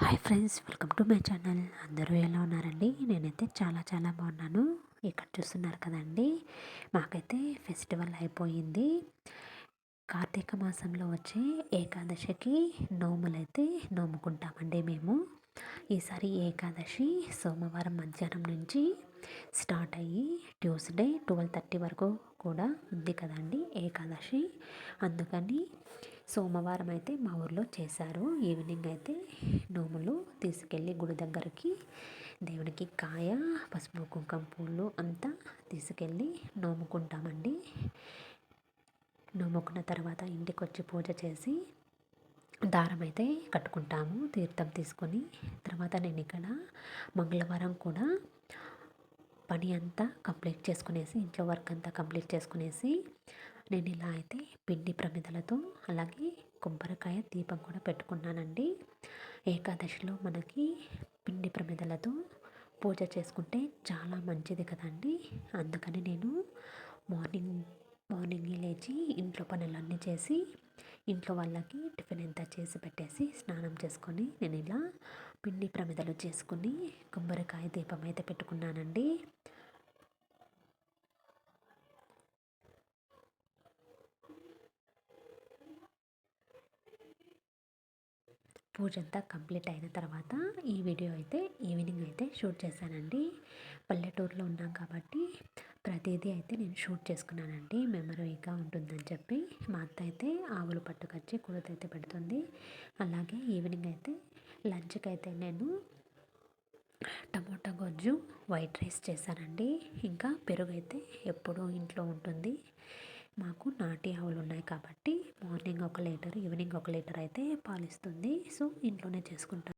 Hi friends welcome to my channel. అందరూ ఎలా ఉన్నారండి? నేనైతే చాలా చాలా బాగున్నాను. ఇక్కడ చూస్తున్నారు కదండి మాకైతే ఫెస్టివల్ అయిపోయింది. కార్తీక మాసంలో వచ్చే ఏకాదశికి నోములైతే నోముకుంటామండి మేము. ఈసారి ఏకాదశి సోమవారం మధ్యాహ్నం నుంచి స్టార్ట్ అయ్యి ట్యూస్డే ట్వెల్వ్ థర్టీ వరకు కూడా ఉంది కదండి ఏకాదశి. అందుకని సోమవారం అయితే మా ఊర్లో చేశారు. ఈవినింగ్ అయితే నోములు తీసుకెళ్ళి గుడి దగ్గరికి దేవునికి కాయ పసుపు కుంకుమ పూలు అంతా తీసుకెళ్ళి నోముకుంటామండి. నోముకున్న తర్వాత ఇంటికి వచ్చి పూజ చేసి దారం అయితే కట్టుకుంటాము తీర్థం తీసుకొని. తర్వాత నేను ఇక్కడ మంగళవారం కూడా పని అంతా కంప్లీట్ చేసుకునేసి ఇంట్లో వర్క్ అంతా కంప్లీట్ చేసుకునేసి నేను ఇలా అయితే పిండి ప్రమిదలతో అలాగే కొబ్బరికాయ దీపం కూడా పెట్టుకున్నానండి. ఏకాదశిలో మనకి పిండి ప్రమిదలతో పూజ చేసుకుంటే చాలా మంచిది కదండి. అందుకని నేను మార్నింగ్ మార్నింగ్ లేచి ఇంట్లో పనులన్నీ చేసి ఇంట్లో వాళ్ళకి టిఫిన్ ఎంత చేసి పెట్టేసి స్నానం చేసుకొని నేను ఇలా పిండి ప్రమిదలు చేసుకుని కొబ్బరికాయ దీపం అయితే పెట్టుకున్నానండి. పూజ అంతా కంప్లీట్ అయిన తర్వాత ఈ వీడియో అయితే ఈవినింగ్ అయితే షూట్ చేశానండి. పల్లెటూరులో ఉన్నాం కాబట్టి ప్రతిదీ అయితే నేను షూట్ చేసుకున్నానండి. మెమరీగా ఉంటుందని చెప్పి మా అత్త అయితే ఆవులు పట్టుకొచ్చి అయితే పెడుతుంది. అలాగే ఈవినింగ్ అయితే లంచ్కి అయితే నేను టమోటా గొజ్జు వైట్ రైస్ చేశానండి. ఇంకా పెరుగు అయితే ఎప్పుడూ ఇంట్లో ఉంటుంది. మాకు నాటి ఆవులు ఉన్నాయి కాబట్టి మార్నింగ్ ఒక లీటర్ ఈవినింగ్ ఒక లీటర్ అయితే పాలిస్తుంది. సో ఇంట్లోనే చేసుకుంటాం.